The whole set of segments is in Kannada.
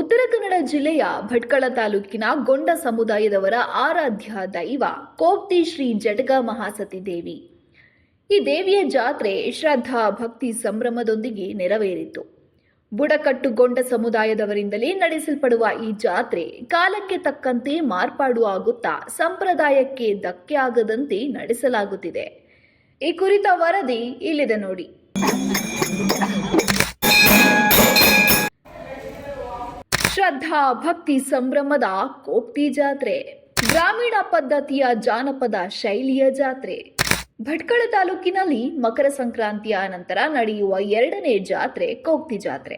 ಉತ್ತರ ಕನ್ನಡ ಜಿಲ್ಲೆಯ ಭಟ್ಕಳ ತಾಲೂಕಿನ ಗೊಂಡ ಸಮುದಾಯದವರ ಆರಾಧ್ಯ ದೈವ, ಕೋಪ್ತಿ ಶ್ರೀ ಜಟಗ ಮಹಾಸತಿ ದೇವಿ. ಈ ದೇವಿಯ ಜಾತ್ರೆ ಶ್ರದ್ಧಾ ಭಕ್ತಿ ಸಂಭ್ರಮದೊಂದಿಗೆ ನೆರವೇರಿತು. ಬುಡಕಟ್ಟು ಗೊಂಡ ಸಮುದಾಯದವರಿಂದಲೇ ನಡೆಸಲ್ಪಡುವ ಈ ಜಾತ್ರೆ ಕಾಲಕ್ಕೆ ತಕ್ಕಂತೆ ಮಾರ್ಪಾಡು ಆಗುತ್ತಾ ಸಂಪ್ರದಾಯಕ್ಕೆ ಧಕ್ಕೆ ಆಗದಂತೆ ನಡೆಸಲಾಗುತ್ತಿದೆ. ಈ ಕುರಿತ ವರದಿ ಇಲ್ಲಿದೆ ನೋಡಿ. ಶ್ರದ್ಧಾ, ಭಕ್ತಿ, ಸಂಭ್ರಮದ ಕೋಪ್ತಿ ಜಾತ್ರೆ, ಗ್ರಾಮೀಣ ಪದ್ಧತಿಯ ಜಾನಪದ ಶೈಲಿಯ ಜಾತ್ರೆ. ಭಟ್ಕಳ ತಾಲೂಕಿನಲ್ಲಿ ಮಕರ ಸಂಕ್ರಾಂತಿಯ ನಂತರ ನಡೆಯುವ ಎರಡನೇ ಜಾತ್ರೆ ಕೋಕ್ತಿ ಜಾತ್ರೆ.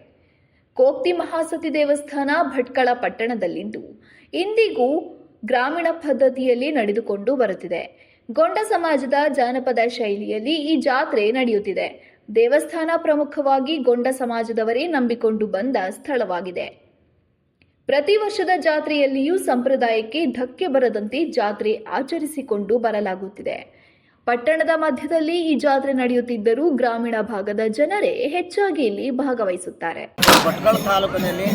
ಕೋಕ್ತಿ ಮಹಾಸತಿ ದೇವಸ್ಥಾನ ಭಟ್ಕಳ ಪಟ್ಟಣದಲ್ಲಿದ್ದು ಇಂದಿಗೂ ಗ್ರಾಮೀಣ ಪದ್ಧತಿಯಲ್ಲಿ ನಡೆದುಕೊಂಡು ಬರುತ್ತಿದೆ. ಗೊಂಡ ಸಮಾಜದ ಜಾನಪದ ಶೈಲಿಯಲ್ಲಿ ಈ ಜಾತ್ರೆ ನಡೆಯುತ್ತಿದೆ. ದೇವಸ್ಥಾನ ಪ್ರಮುಖವಾಗಿ ಗೊಂಡ ಸಮಾಜದವರೇ ನಂಬಿಕೊಂಡು ಬಂದ ಸ್ಥಳವಾಗಿದೆ. ಪ್ರತಿ ವರ್ಷದ ಜಾತ್ರೆಯಲ್ಲಿಯೂ ಸಂಪ್ರದಾಯಕ್ಕೆ ಧಕ್ಕೆ ಬರದಂತೆ ಜಾತ್ರೆ ಆಚರಿಸಿಕೊಂಡು ಬರಲಾಗುತ್ತಿದೆ. ಪಟ್ಟಣದ ಮಧ್ಯದಲ್ಲಿ ಈ ಜಾತ್ರೆ ನಡೆಯುತ್ತಿದ್ದರೂ ಗ್ರಾಮೀಣ ಭಾಗದ ಜನರೇ ಹೆಚ್ಚಾಗಿ ಇಲ್ಲಿ ಭಾಗವಹಿಸುತ್ತಾರೆ. ಭಟ್ಕಳ ತಾಲೂಕಿನಲ್ಲಿ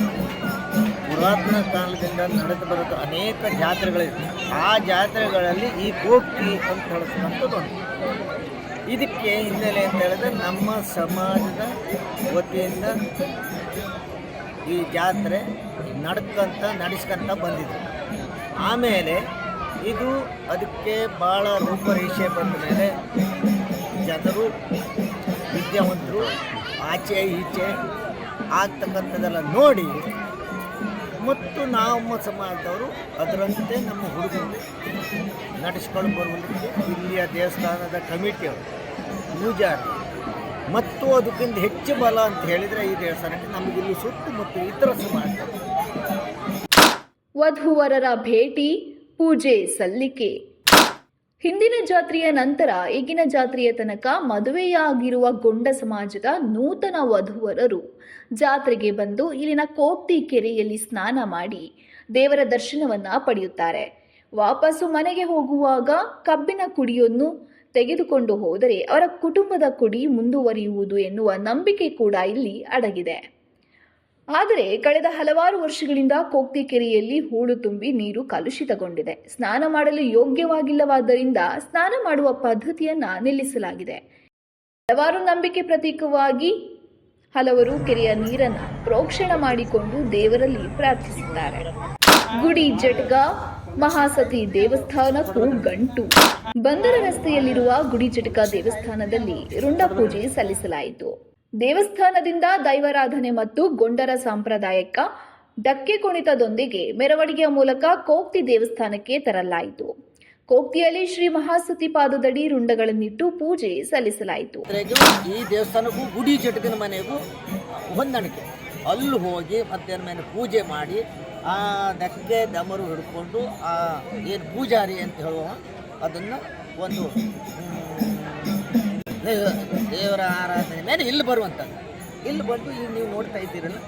ಪುರಾತನ ಕಾಲದಿಂದ ನಡೆದು ಬರುವ ಅನೇಕ ಜಾತ್ರೆಗಳಿವೆ. ಆ ಜಾತ್ರೆಗಳಲ್ಲಿ ಈ ಗೋಪ್ತಿ ಅಂತ ಒಂದು. ಇದಕ್ಕೆ ಹಿನ್ನೆಲೆ ಅಂತ ಹೇಳಿದ್ರೆ ನಮ್ಮ ಸಮಾಜದ ವತಿಯಿಂದ ಈ ಜಾತ್ರೆ ನಡ್ಕಂತ, ನಡೆಸ್ಕೊಂತ ಬಂದಿದೆ. ಆಮೇಲೆ ಇದು ಅದಕ್ಕೆ ಭಾಳ ರೂಪರೇಷೆ ಬಂದ ಮೇಲೆ ಜನರು, ವಿದ್ಯಾವಂತರು ಆಚೆ, ಈಚೆ ಆಗ್ತಕ್ಕಂಥದ್ದೆಲ್ಲ ನೋಡಿ ಮತ್ತು ನಮ್ಮ ಸಮಾಜದವರು ಅದರಂತೆ ನಮ್ಮ ಹುಡುಗರು ನಡೆಸ್ಕೊಂಡು ಬರುವುದಕ್ಕೆ ಇಲ್ಲಿಯ ದೇವಸ್ಥಾನದ ಕಮಿಟಿಯವರು ಪೂಜಾರಿ ಮತ್ತು ಅದಕ್ಕಿಂತ ಹೆಚ್ಚು ಬಲ ಅಂತ ಹೇಳಿದರೆ ಈ ದೇವಸ್ಥಾನಕ್ಕೆ ನಮಗಿಲ್ಲಿ ಮತ್ತು ಇತರ ಸಮಾಜ ವಧುವರರ ಭೇಟಿ, ಪೂಜೆ ಸಲ್ಲಿಕೆ. ಹಿಂದಿನ ಜಾತ್ರೆಯ ನಂತರ ಈಗಿನ ಜಾತ್ರೆಯ ತನಕ ಮದುವೆಯಾಗಿರುವ ಗೊಂಡ ಸಮಾಜದ ನೂತನ ವಧುವರರು ಜಾತ್ರೆಗೆ ಬಂದು ಇಲ್ಲಿನ ಕೋಪ್ತಿ ಕೆರೆಯಲ್ಲಿ ಸ್ನಾನ ಮಾಡಿ ದೇವರ ದರ್ಶನವನ್ನ ಪಡೆಯುತ್ತಾರೆ. ವಾಪಸ್ಸು ಮನೆಗೆ ಹೋಗುವಾಗ ಕಬ್ಬಿನ ಕುಡಿಯನ್ನು ತೆಗೆದುಕೊಂಡು ಹೋದರೆ ಅವರ ಕುಟುಂಬದ ಕುಡಿ ಮುಂದುವರಿಯುವುದು ಎನ್ನುವ ನಂಬಿಕೆ ಕೂಡ ಇಲ್ಲಿ ಅಡಗಿದೆ. ಆದರೆ ಕಳೆದ ಹಲವಾರು ವರ್ಷಗಳಿಂದ ಕೋಕ್ತಿ ಕೆರೆಯಲ್ಲಿ ಹೂಳು ತುಂಬಿ ನೀರು ಕಲುಷಿತಗೊಂಡಿದೆ. ಸ್ನಾನ ಮಾಡಲು ಯೋಗ್ಯವಾಗಿಲ್ಲವಾದ್ದರಿಂದ ಸ್ನಾನ ಮಾಡುವ ಪದ್ಧತಿಯನ್ನ ನಿಲ್ಲಿಸಲಾಗಿದೆ. ಹಲವಾರು ನಂಬಿಕೆ ಪ್ರತೀಕವಾಗಿ ಹಲವರು ಕೆರೆಯ ನೀರನ್ನು ಪ್ರೋಕ್ಷಣ ಮಾಡಿಕೊಂಡು ದೇವರಲ್ಲಿ ಪ್ರಾರ್ಥಿಸುತ್ತಾರೆ. ಗುಡಿ ಜಟ್ಗ ಮಹಾಸತಿ ದೇವಸ್ಥಾನಕ್ಕೂ ಗಂಟು ಬಂದರ ರಸ್ತೆಯಲ್ಲಿರುವ ಗುಡಿ ಜಟಕ ದೇವಸ್ಥಾನದಲ್ಲಿ ರುಂಡ ಪೂಜೆ ಸಲ್ಲಿಸಲಾಯಿತು. ದೇವಸ್ಥಾನದಿಂದ ದೈವಾರಾಧನೆ ಮತ್ತು ಗೊಂಡರ ಸಾಂಪ್ರದಾಯಿಕ ಡಕ್ಕೆ ಕುಣಿತದೊಂದಿಗೆ ಮೆರವಣಿಗೆಯ ಮೂಲಕ ಕೋಕ್ತಿ ದೇವಸ್ಥಾನಕ್ಕೆ ತರಲಾಯಿತು. ಕೋಕ್ತಿಯಲ್ಲಿ ಶ್ರೀ ಮಹಾಸತಿ ಪಾದದಡಿ ರುಂಡಗಳನ್ನಿಟ್ಟು ಪೂಜೆ ಸಲ್ಲಿಸಲಾಯಿತು. ಈ ದೇವಸ್ಥಾನಕ್ಕೂ ಗುಡಿ ಚಟಕಿನ ಮನೆಗೂ ಹೊಂದಾಣಿಕೆ. ಅಲ್ಲಿ ಹೋಗಿ ಮತ್ತೆ ಪೂಜೆ ಮಾಡಿ ಆ ದಕ್ಕೆ ದಮರು ಹಿಡ್ಕೊಂಡು ಆ ಏನು ಪೂಜಾರಿ ಅಂತ ಹೇಳುವ, ಅದನ್ನು ಒಂದು ದೇವರ ಆರಾಧನೆ ಮೇಲೆ ಇಲ್ಲಿ ಬರುವಂಥದ್ದು ಇಲ್ಲಿ ಬಂದು ಈಗ ನೀವು ನೋಡ್ತಾ ಇದ್ದೀರಲ್ಲ,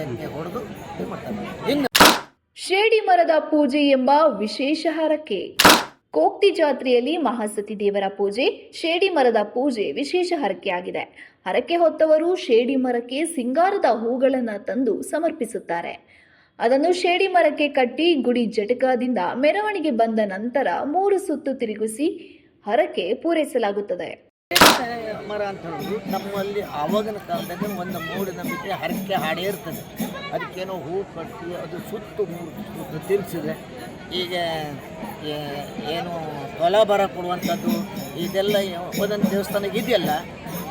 ಅದಕ್ಕೆ ಹೊಡೆದು ಮಾಡ್ತಾರೆ. ಇನ್ನು ಶೇಡಿ ಮರದ ಪೂಜೆ ಎಂಬ ವಿಶೇಷ ಹರಕೆ ಕೋಕ್ತಿ ಜಾತ್ರೆಯಲ್ಲಿ ಮಹಾಸತಿ ದೇವರ ಪೂಜೆ, ಶೇಡಿ ಮರದ ಪೂಜೆ ವಿಶೇಷ ಹರಕೆಯಾಗಿದೆ ಹರಕೆ ಹೊತ್ತವರು ಶೇಡಿ ಮರಕ್ಕೆ ಸಿಂಗಾರದ ಹೂಗಳನ್ನು ತಂದು ಸಮರ್ಪಿಸುತ್ತಾರೆ. ಅದನ್ನು ಶೇಡಿ ಮರಕ್ಕೆ ಕಟ್ಟಿ ಗುಡಿ ಜಟಕದಿಂದ ಮೆರವಣಿಗೆ ಬಂದ ನಂತರ ಮೂರು ಸುತ್ತು ತಿರುಗಿಸಿ ಹರಕೆ ಪೂರೈಸಲಾಗುತ್ತದೆ. ಮರ ಅಂತ ಹೇಳಿದ್ರು. ನಮ್ಮಲ್ಲಿ ಆವಾಗಿನ ಕಾಲದಲ್ಲಿ ಒಂದು ಮೂಢನಂಬಿಕೆ ಹರಕೆ ಹಾಡೇ ಇರ್ತದೆ. ಅದಕ್ಕೇನೋ ಹೂ ಕಟ್ಟಿ ಅದು ಸುತ್ತು ಮೂರು ತಿರ್ಸಿದ್ರೆ ಈಗ ಏನು ಏನು ಬರ ಕೊಡುವಂಥದ್ದು, ಇದೆಲ್ಲ ಒಂದೊಂದು ದೇವಸ್ಥಾನಕ್ಕೆ ಇದೆಯಲ್ಲ,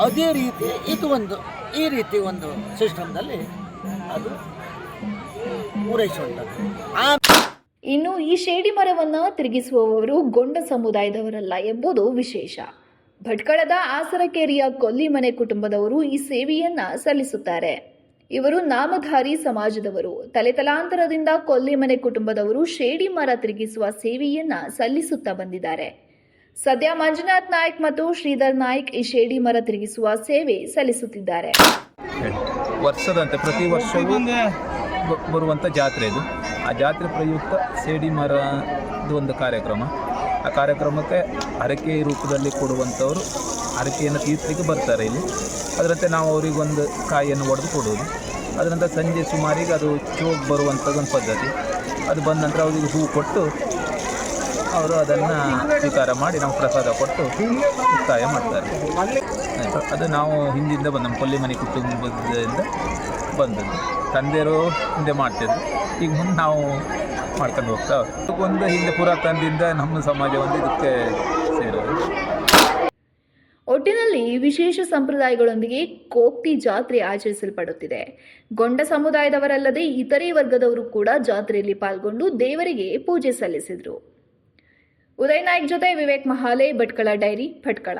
ಅದೇ ರೀತಿ ಇದು ಒಂದು, ಈ ರೀತಿ ಒಂದು ಸಿಸ್ಟಮ್ದಲ್ಲಿ ಅದು ಇನ್ನು ಈ ಶೇಡಿ ಮರವನ್ನು ತಿರುಗಿಸುವವರು ಗೊಂಡ ಸಮುದಾಯದವರಲ್ಲ ಎಂಬುದು ವಿಶೇಷ. ಭಟ್ಕಳದ ಆಸರಕೇರಿಯ ಕೊಲ್ಲಿಮನೆ ಕುಟುಂಬದವರು ಈ ಸೇವೆಯನ್ನ ಸಲ್ಲಿಸುತ್ತಾರೆ. ಇವರು ನಾಮಧಾರಿ ಸಮಾಜದವರು. ತಲೆತಲಾಂತರದಿಂದ ಕೊಲ್ಲಿಮನೆ ಕುಟುಂಬದವರು ಶೇಡಿ ಮರ ತಿರುಗಿಸುವ ಸೇವೆಯನ್ನ ಸಲ್ಲಿಸುತ್ತಾ ಬಂದಿದ್ದಾರೆ. ಸದ್ಯ ಮಂಜುನಾಥ್ ನಾಯ್ಕ್ ಮತ್ತು ಶ್ರೀಧರ್ ನಾಯ್ಕ್ ಈ ಶೇಡಿ ಮರ ತಿರುಗಿಸುವ ಸೇವೆ ಸಲ್ಲಿಸುತ್ತಿದ್ದಾರೆ. ವರ್ಷದಂತೆ, ಪ್ರತಿ ವರ್ಷವೂ ಬರುವಂಥ ಜಾತ್ರೆ ಇದು. ಆ ಜಾತ್ರೆ ಪ್ರಯುಕ್ತ ಸೇಡಿ ಮರದ್ದು ಒಂದು ಕಾರ್ಯಕ್ರಮ. ಆ ಕಾರ್ಯಕ್ರಮಕ್ಕೆ ಹರಕೆ ರೂಪದಲ್ಲಿ ಕೊಡುವಂಥವರು ಹರಕೆಯನ್ನು ತೀರ್ಥಕ್ಕೆ ಬರ್ತಾರೆ ಇಲ್ಲಿ. ಅದರಂತೆ ನಾವು ಅವರಿಗೊಂದು ಕಾಯಿಯನ್ನು ಒಡೆದು ಕೊಡೋದು ಅದರಿಂದ ಸಂಜೆ ಸುಮಾರಿಗೆ ಅದು ಚೋಗ್ ಬರುವಂಥದ್ದೊಂದು ಪದ್ಧತಿ. ಅದು ಬಂದ ನಂತರ ಅವರಿಗೆ ಹೂ ಕೊಟ್ಟು ಅವರು ಅದನ್ನು ಸ್ವೀಕಾರ ಮಾಡಿ ನಾವು ಪ್ರಸಾದ ಕೊಟ್ಟು ಮುಕ್ತಾಯ ಮಾಡ್ತಾರೆ? ಅದು ನಾವು ಹಿಂದಿಂದ ಬಂದ ನಮ್ಮ ಕೊಲ್ಲಿಮನೆ ಕುಟುಂಬದಿಂದ ಬಂದದ್ದು. ತಂದೆಯರು ಹಿಂದೆ ಮಾಡ್ತಿದ್ರು. ಈಗ ಮುಂದೆ ನಾವು ಮಾಡ್ಕೊಂಡು ಹೋಗ್ತಾ ಒಂದು ಹಿಂದೆ ಪುರಾತನದಿಂದ ನಮ್ಮ ಸಮಾಜ ಒಂದು ಇದಕ್ಕೆ ಸೇರೋದು. ಒಟ್ಟಿನಲ್ಲಿ ವಿಶೇಷ ಸಂಪ್ರದಾಯಗಳೊಂದಿಗೆ ಕೋಕ್ತಿ ಜಾತ್ರೆ ಆಚರಿಸಲ್ಪಡುತ್ತಿದೆ. ಗೊಂಡ ಸಮುದಾಯದವರಲ್ಲದೆ ಇತರೆ ವರ್ಗದವರು ಕೂಡ ಜಾತ್ರೆಯಲ್ಲಿ ಪಾಲ್ಗೊಂಡು ದೇವರಿಗೆ ಪೂಜೆ ಸಲ್ಲಿಸಿದರು. ಉದಯ್ ನಾಯ್ಕ್ ಜೊತೆ ವಿವೇಕ್ ಮಹಾಲೆ, ಭಟ್ಕಳ ಡೈರಿ, ಭಟ್ಕಳ.